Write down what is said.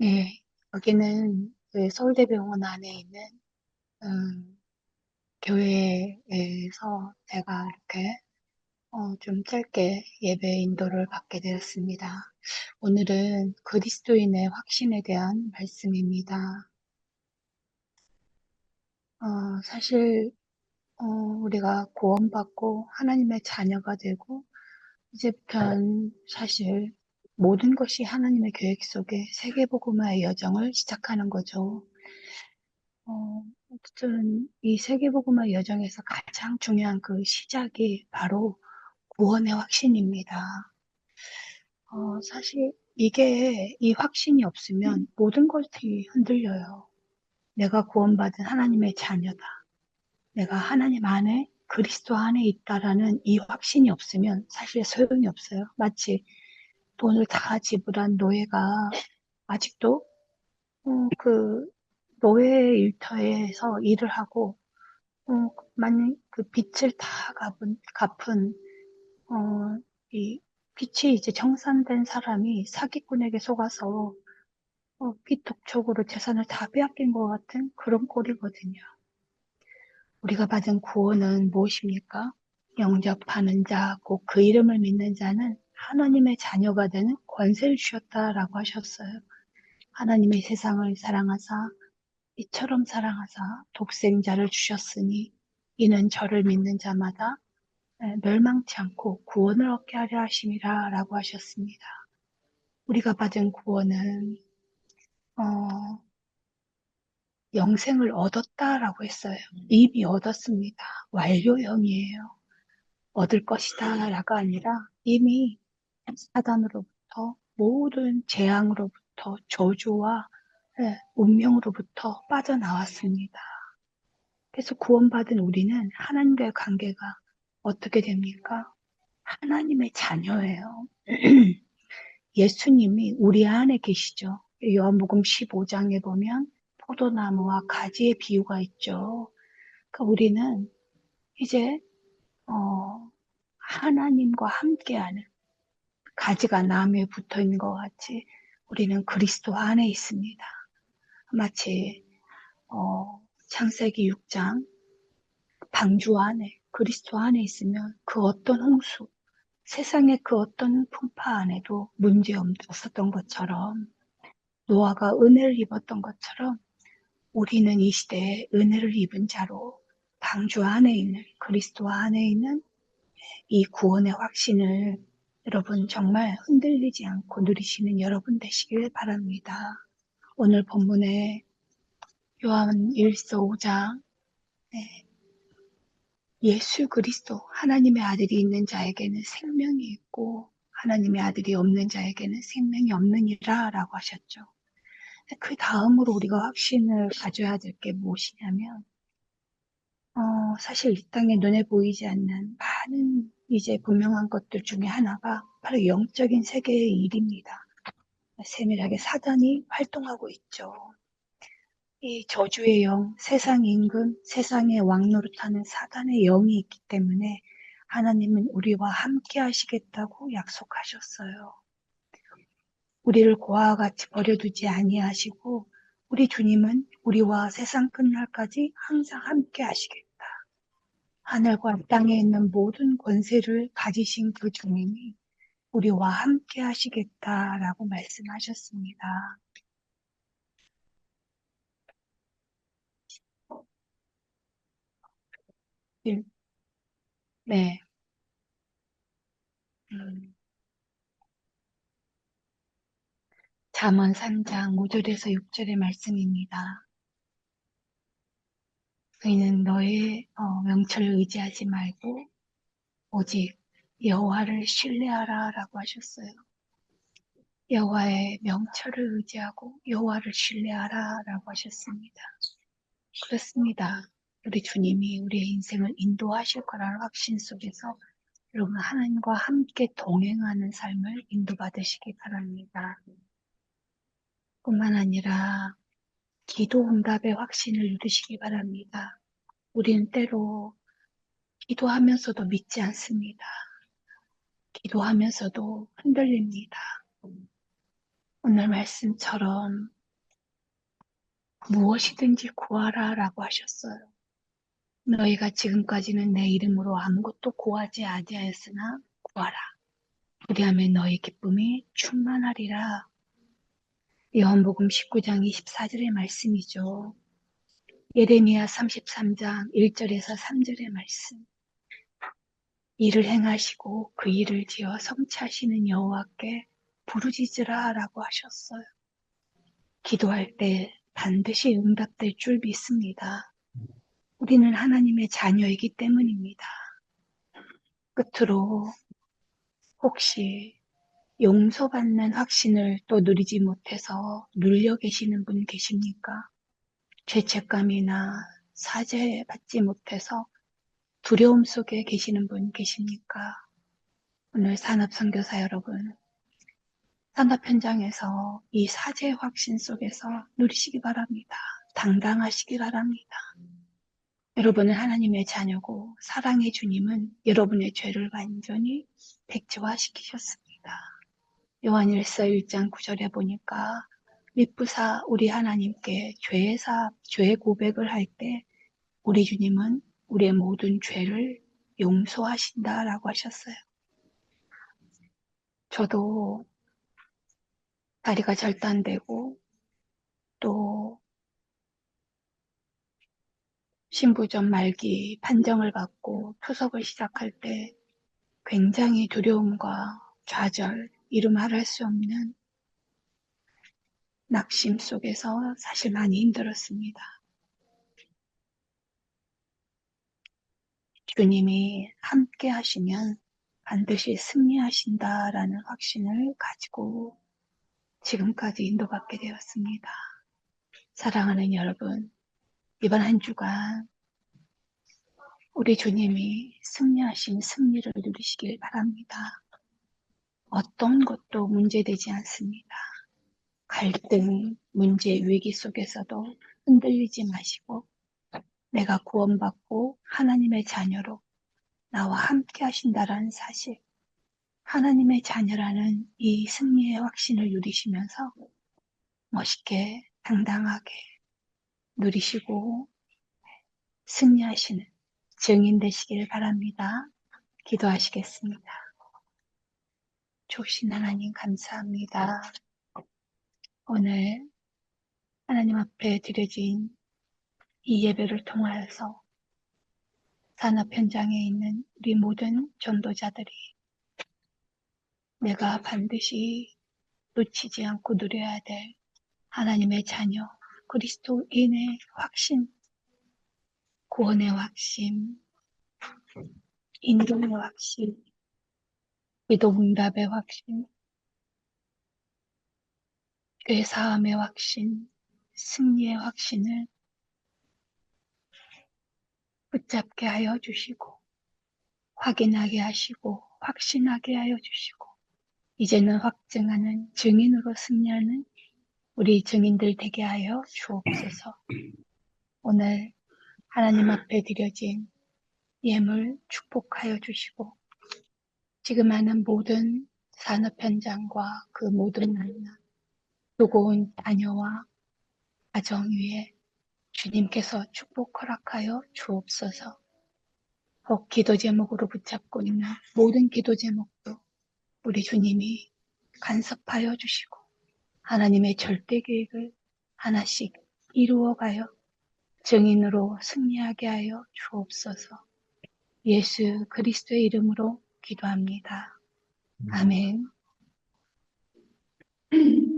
네, 여기는 그 서울대병원 안에 있는 음, 교회에서 제가 이렇게 어, 좀 짧게 예배 인도를 받게 되었습니다. 오늘은 그리스도인의 확신에 대한 말씀입니다. 어, 사실 어, 우리가 구원받고 하나님의 자녀가 되고 이제부터는 사실 모든 것이 하나님의 계획 속에 세계복음화의 여정을 시작하는 거죠. 어, 어쨌든 이 세계복음화 여정에서 가장 중요한 그 시작이 바로 구원의 확신입니다. 어, 사실 이게 이 확신이 없으면 모든 것이 흔들려요. 내가 구원받은 하나님의 자녀다. 내가 하나님 안에 그리스도 안에 있다라는 이 확신이 없으면 사실 소용이 없어요. 마치 돈을 다 지불한 노예가 아직도 어, 그 노예 일터에서 일을 하고 어, 만약 그 빚을 다 갚은, 갚은 어, 이 빚이 이제 정산된 사람이 사기꾼에게 속아서 어, 빚 독촉으로 재산을 다 빼앗긴 것 같은 그런 꼴이거든요. 우리가 받은 구원은 무엇입니까? 영접하는 자, 꼭그 이름을 믿는 자는 하나님의 자녀가 되는 권세를 주셨다라고 하셨어요. 하나님의 세상을 사랑하사 이처럼 사랑하사 독생자를 주셨으니 이는 저를 믿는 자마다 멸망치 않고 구원을 얻게 하려 하심이라 라고 하셨습니다. 우리가 받은 구원은 어, 영생을 얻었다라고 했어요. 이미 얻었습니다. 완료형이에요. 얻을 것이다 라가 아니라 이미 사단으로부터 모든 재앙으로부터 저주와 네, 운명으로부터 빠져나왔습니다. 그래서 구원받은 우리는 하나님과의 관계가 어떻게 됩니까? 하나님의 자녀예요. 예수님이 우리 안에 계시죠. 요한복음 15장에 보면 포도나무와 가지의 비유가 있죠. 그러니까 우리는 이제 어, 하나님과 함께하는 가지가 나무에 붙어 있는 것 같이 우리는 그리스도 안에 있습니다. 마치 어, 창세기 6장 방주 안에 그리스도 안에 있으면 그 어떤 홍수 세상의 그 어떤 풍파 안에도 문제 없었던 것처럼 노아가 은혜를 입었던 것처럼 우리는 이 시대에 은혜를 입은 자로 방주 안에 있는 그리스도 안에 있는 이 구원의 확신을 여러분 정말 흔들리지 않고 누리시는 여러분 되시길 바랍니다. 오늘 본문에 요한 1서 5장 네. 예수 그리스도 하나님의 아들이 있는 자에게는 생명이 있고 하나님의 아들이 없는 자에게는 생명이 없느니라 라고 하셨죠. 그 다음으로 우리가 확신을 가져야 될 게 무엇이냐면 어, 사실 이 땅에 눈에 보이지 않는 많은 이제 분명한 것들 중에 하나가 바로 영적인 세계의 일입니다. 세밀하게 사단이 활동하고 있죠. 이 저주의 영, 세상 임금, 세상의 왕노릇하는 사단의 영이 있기 때문에 하나님은 우리와 함께 하시겠다고 약속하셨어요. 우리를 고아와 같이 버려두지 아니하시고 우리 주님은 우리와 세상 끝날까지 항상 함께 하시겠다. 하늘과 땅에 있는 모든 권세를 가지신 그 주님이 우리와 함께 하시겠다라고 말씀하셨습니다. 네. 네. 음. 잠언 3장 5절에서 6절의 말씀입니다. 너희는 너의 어, 명철을 의지하지 말고 오직 여호와를 신뢰하라 라고 하셨어요. 여호와의 명철을 의지하고 여호와를 신뢰하라 라고 하셨습니다. 그렇습니다. 우리 주님이 우리의 인생을 인도하실 거라는 확신 속에서 여러분 하나님과 함께 동행하는 삶을 인도받으시기 바랍니다. 뿐만 아니라 기도 응답의 확신을 누리시기 바랍니다. 우리는 때로 기도하면서도 믿지 않습니다. 기도하면서도 흔들립니다. 오늘 말씀처럼 무엇이든지 구하라 라고 하셨어요. 너희가 지금까지는 내 이름으로 아무것도 구하지 아니하였으나 구하라. 그리하면 너희 기쁨이 충만하리라. 요한복음 19장 24절의 말씀이죠. 예레미야 33장 1절에서 3절의 말씀. 일을 행하시고 그 일을 지어 성취하시는 여호와께 부르짖으라 라고 하셨어요. 기도할 때 반드시 응답될 줄 믿습니다. 우리는 하나님의 자녀이기 때문입니다. 끝으로 혹시 용서받는 확신을 또 누리지 못해서 눌려 계시는 분 계십니까? 죄책감이나 사죄받지 못해서 두려움 속에 계시는 분 계십니까? 오늘 산업선교사 여러분, 산업 현장에서 이 사죄 확신 속에서 누리시기 바랍니다. 당당하시기 바랍니다. 여러분은 하나님의 자녀고 사랑의 주님은 여러분의 죄를 완전히 백지화시키셨습니다. 요한일서 1장 9절에 보니까 미쁘사 우리 하나님께 죄의 사, 죄의 고백을 할 때 우리 주님은 우리의 모든 죄를 용서하신다라고 하셨어요. 저도 다리가 절단되고 또 신부전 말기 판정을 받고 투석을 시작할 때 굉장히 두려움과 좌절, 이루 말할 수 없는 낙심 속에서 사실 많이 힘들었습니다. 주님이 함께 하시면 반드시 승리하신다라는 확신을 가지고 지금까지 인도받게 되었습니다. 사랑하는 여러분, 이번 한 주간 우리 주님이 승리하신 승리를 누리시길 바랍니다. 어떤 것도 문제되지 않습니다. 갈등, 문제, 위기 속에서도 흔들리지 마시고 내가 구원받고 하나님의 자녀로 나와 함께 하신다라는 사실, 하나님의 자녀라는 이 승리의 확신을 누리시면서 멋있게 당당하게 누리시고 승리하시는 증인 되시길 바랍니다. 기도하시겠습니다. 조신 하나님 감사합니다. 오늘 하나님 앞에 드려진 이 예배를 통하여서 산업 현장에 있는 우리 모든 전도자들이 내가 반드시 놓치지 않고 누려야 될 하나님의 자녀, 그리스도인의 확신, 구원의 확신, 인도의 확신, 기도 응답의 확신, 죄 사함의 확신, 승리의 확신을 붙잡게 하여 주시고, 확인하게 하시고, 확신하게 하여 주시고, 이제는 확증하는 증인으로 승리하는 우리 증인들 되게 하여 주옵소서. 오늘 하나님 앞에 드려진 예물 축복하여 주시고, 지금 하는 모든 산업 현장과 그 모든 만남, 무거운 자녀와 가정 위에 주님께서 축복 허락하여 주옵소서. 혹 기도 제목으로 붙잡고 있는 모든 기도 제목도 우리 주님이 간섭하여 주시고 하나님의 절대 계획을 하나씩 이루어가요 증인으로 승리하게 하여 주옵소서. 예수 그리스도의 이름으로 기도합니다. 음. 아멘.